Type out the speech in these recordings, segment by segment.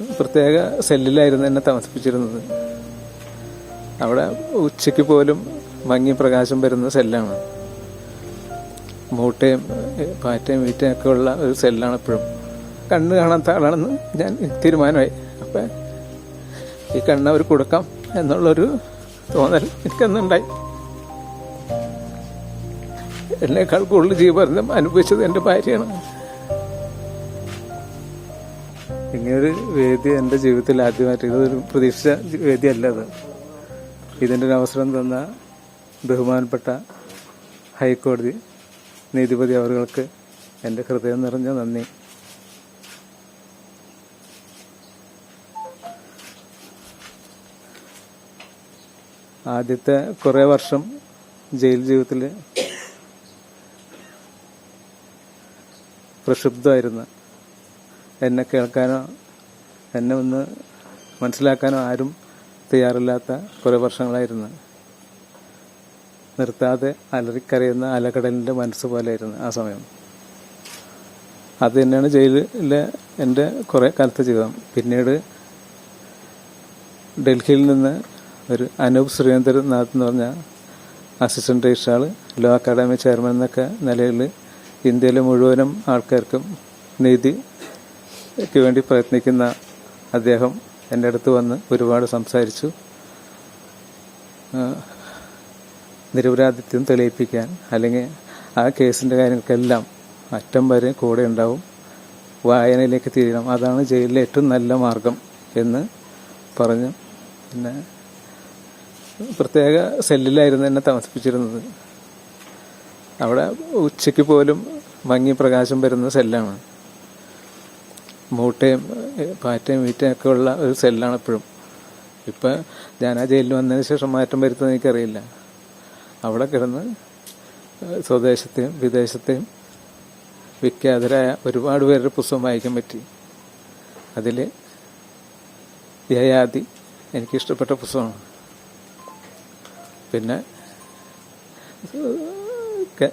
പ്രത്യേക സെല്ലിലായിരുന്നു എന്നെ താമസിപ്പിച്ചിരുന്നത്. അവിടെ ഉച്ചയ്ക്ക് പോലും മങ്ങി പ്രകാശം വരുന്ന സെല്ലാണ്. മൂട്ടയും പാറ്റയും വീറ്റയും ഒക്കെ ഉള്ള ഒരു സെല്ലാണ് എപ്പോഴും. കണ്ണ് കാണാത്ത ആളാണെന്ന് ഞാൻ തീരുമാനമായി. അപ്പം ഈ കണ്ണ് അവർ കൊടുക്കാം എന്നുള്ളൊരു തോന്നൽ എനിക്കന്നുണ്ടായി. എന്നേക്കാൾ കൂടുതൽ ജീവനം അനുഭവിച്ചത് എന്റെ ഭാര്യയാണ്. ഇങ്ങനൊരു വേദി എന്റെ ജീവിതത്തിൽ ആദ്യമായിട്ട്. ഇതൊരു പ്രതീക്ഷിച്ച വേദിയല്ല അത്. ഇതിന്റെ ഒരു അവസരം തന്ന ബഹുമാനപ്പെട്ട ഹൈക്കോടതി നീതിപതി അവർക്ക് എന്റെ ഹൃദയം നിറഞ്ഞ നന്ദി. ആദ്യത്തെ കുറേ വർഷം ജയിൽ ജീവിതത്തിൽ പ്രക്ഷുബ്ധമായിരുന്നു എന്നെ കേൾക്കാനോ എന്നെ ഒന്ന് മനസ്സിലാക്കാനോ ആരും തയ്യാറില്ലാത്ത കുറേ വർഷങ്ങളായിരുന്നു. നിർത്താതെ അലറിക്കരയുന്ന അലകടലിന്റെ മനസ്സ് പോലെയായിരുന്നു ആ സമയം. അത് തന്നെയാണ് ജയിലിലെ എന്റെ കുറേ കാലത്തെ ജീവിതം. പിന്നീട് ഡൽഹിയിൽ നിന്ന് ഒരു അനൂപ് സുരേന്ദ്രനാഥ് എന്ന് പറഞ്ഞ assistant registrar law academy chairman എന്നൊക്കെ നിലയിൽ ഇന്ത്യയിലെ മുഴുവനും ആൾക്കാർക്കും നീതിക്ക് വേണ്ടി പ്രയത്നിക്കുന്ന അദ്ദേഹം എന്റെ അടുത്ത് വന്ന് ഒരുപാട് സംസാരിച്ചു. നിരപരാധിത്വം തെളിയിപ്പിക്കാൻ അല്ലെങ്കിൽ ആ കേസിന്റെ കാര്യങ്ങൾക്കെല്ലാം അറ്റം വരെ കൂടെ ഉണ്ടാവും. വായനയിലേക്ക് തിരിയണം. അതാണ് ജയിലിലെ ഏറ്റവും നല്ല മാർഗം എന്ന് പറഞ്ഞു. പിന്നെ പ്രത്യേക സെല്ലിലായിരുന്നു എന്നെ താമസിപ്പിച്ചിരുന്നത്. അവിടെ ഉച്ചയ്ക്ക് പോലും മങ്ങി പ്രകാശം വരുന്ന സെല്ലാണ്. മൂട്ടയും പാറ്റയും വീറ്റയും ഒക്കെ ഉള്ള ഒരു സെല്ലാണ് എപ്പോഴും ഇപ്പം ഞാൻ ആ ജയിലിൽ വന്നതിന് ശേഷം മാറ്റം വരുത്തുന്നത് എനിക്കറിയില്ല. അവിടെ കിടന്ന് സ്വദേശത്തെയും വിദേശത്തെയും വിഖ്യാതരായ ഒരുപാട് പേരുടെ പുസ്തകം വായിക്കാൻ പറ്റി. അതിൽ യയാതി എനിക്കിഷ്ടപ്പെട്ട പുസ്തകമാണ്. പിന്നെ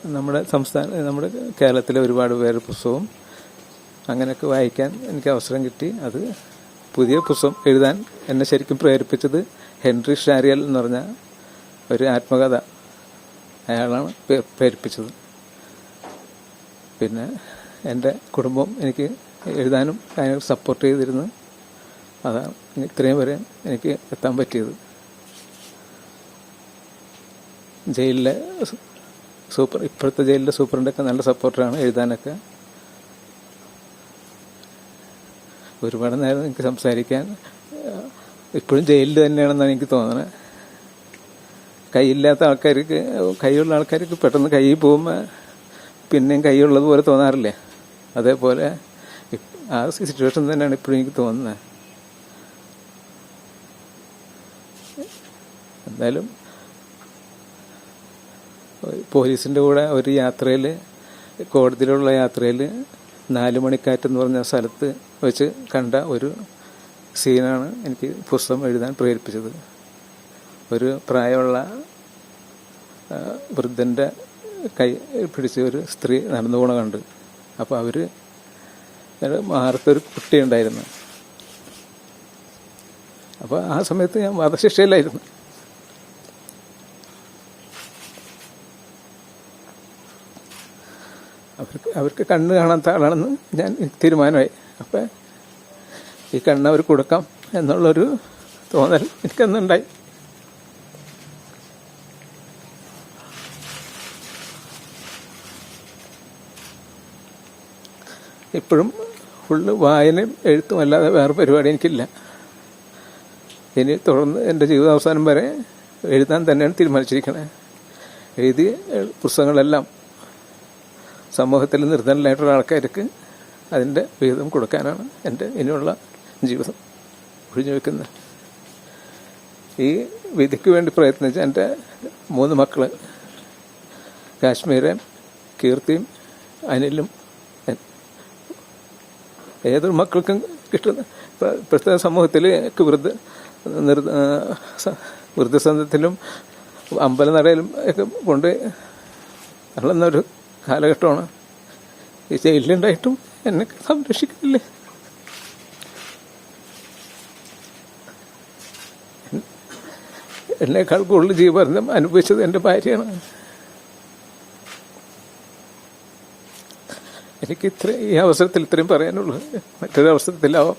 നമ്മുടെ സംസ്ഥാന നമ്മുടെ കേരളത്തിലെ ഒരുപാട് പേരുടെ പുസ്തകവും അങ്ങനെയൊക്കെ വായിക്കാൻ എനിക്ക് അവസരം കിട്ടി. അത് പുതിയ പുസ്തകം എഴുതാൻ എന്നെ ശരിക്കും പ്രേരിപ്പിച്ചത് ഹെൻറി ഷാരിയൽ എന്ന് പറഞ്ഞ ഒരു ആത്മകഥ അയാളാണ് പ്രേരിപ്പിച്ചത്. പിന്നെ എന്റെ കുടുംബം എനിക്ക് എഴുതാനും അതിനെ സപ്പോർട്ട് ചെയ്തിരുന്നു. അതാണ് ഇത്രയും വരെ എനിക്ക് എത്താൻ പറ്റിയത്. ജയിലിലെ സൂപ്പർ ഇപ്പോഴത്തെ ജയിലിലെ സൂപ്രണ്ടൊക്കെ നല്ല സപ്പോർട്ടറാണ് എഴുതാനൊക്കെ. ഒരുപാട് നേരം എനിക്ക് സംസാരിക്കാൻ ഇപ്പോഴും ജയിലിൽ തന്നെയാണെന്നാണ് എനിക്ക് തോന്നുന്നത് കൈയില്ലാത്ത ആൾക്കാർക്ക് കൈയുള്ള ആൾക്കാർക്ക് പെട്ടെന്ന് കൈ പോകുമ്പോൾ പിന്നെയും കൈയുള്ളത് പോലെ തോന്നാറില്ലേ? അതേപോലെ ആ സിറ്റുവേഷൻ തന്നെയാണ് ഇപ്പോഴും എനിക്ക് തോന്നുന്നത് എന്തായാലും പോലീസിന്റെ കൂടെ ഒരു യാത്രയിൽ കോടതിയിലുള്ള യാത്രയിൽ നാല് മണിക്കാറ്റെന്ന് പറഞ്ഞ സ്ഥലത്ത് വെച്ച് കണ്ട ഒരു സീനാണ് എനിക്ക് പുസ്തകം എഴുതാൻ പ്രേരിപ്പിച്ചത്. ഒരു പ്രായമുള്ള വൃദ്ധന്റെ കൈ പിടിച്ച് ഒരു സ്ത്രീ നടന്നു പോണ കണ്ട്. അപ്പോൾ അവർ മാറത്തൊരു കുട്ടിയുണ്ടായിരുന്നു. അപ്പോൾ ആ സമയത്ത് ഞാൻ വധശിക്ഷയിലായിരുന്നു. അവർക്ക് അവർക്ക് കണ്ണ് കാണാത്ത ആളാണെന്ന് ഞാൻ തീരുമാനമായി. അപ്പം ഈ കണ്ണ് അവർക്ക് കൊടുക്കാം എന്നുള്ളൊരു തോന്നൽ എനിക്കന്നുണ്ടായി. ഇപ്പോഴും ഫുള്ള് വായനയും എഴുത്തും അല്ലാതെ വേറെ പരിപാടി എനിക്കില്ല. ഇനി തുടർന്ന് എന്റെ ജീവിതാവസാനം വരെ എഴുതാൻ തന്നെയാണ് തീരുമാനിച്ചിരിക്കുന്നത് എഴുതിയ പുസ്തകങ്ങളെല്ലാം സമൂഹത്തിൽ നിർധനരായിട്ടുള്ള ആൾക്കാർക്ക് അതിന്റെ വിഹിതം കൊടുക്കാനാണ് എന്റെ ഇനിയുള്ള ജീവിതം ഒഴിഞ്ഞു വെക്കുന്നത്. ഈ വിധിക്ക് വേണ്ടി പ്രയത്നിച്ച എന്റെ മൂന്ന് മക്കൾ കാശ്മീരെ കീർത്തിയും അനിലും ഏതൊരു മക്കൾക്കും കിട്ടുന്ന പ്രത്യേക സമൂഹത്തിൽ വൃദ്ധ നിർ വൃദ്ധസന്ധത്തിലും അമ്പലനടയിലും ഒക്കെ കൊണ്ട് ഒരു കാലഘട്ടമാണ്. ഈ ജയിലിലുണ്ടായിട്ടും എന്നെ സംരക്ഷിക്കുന്നില്ലേ എന്നേക്കാൾ കൂടുതൽ ജീവനം അനുഭവിച്ചത് എന്റെ ഭാര്യയാണ്. എനിക്ക് ഇത്രയും ഈ അവസരത്തിൽ ഇത്രയും പറയാനുള്ളൂ മറ്റൊരവസരത്തിലാവാം.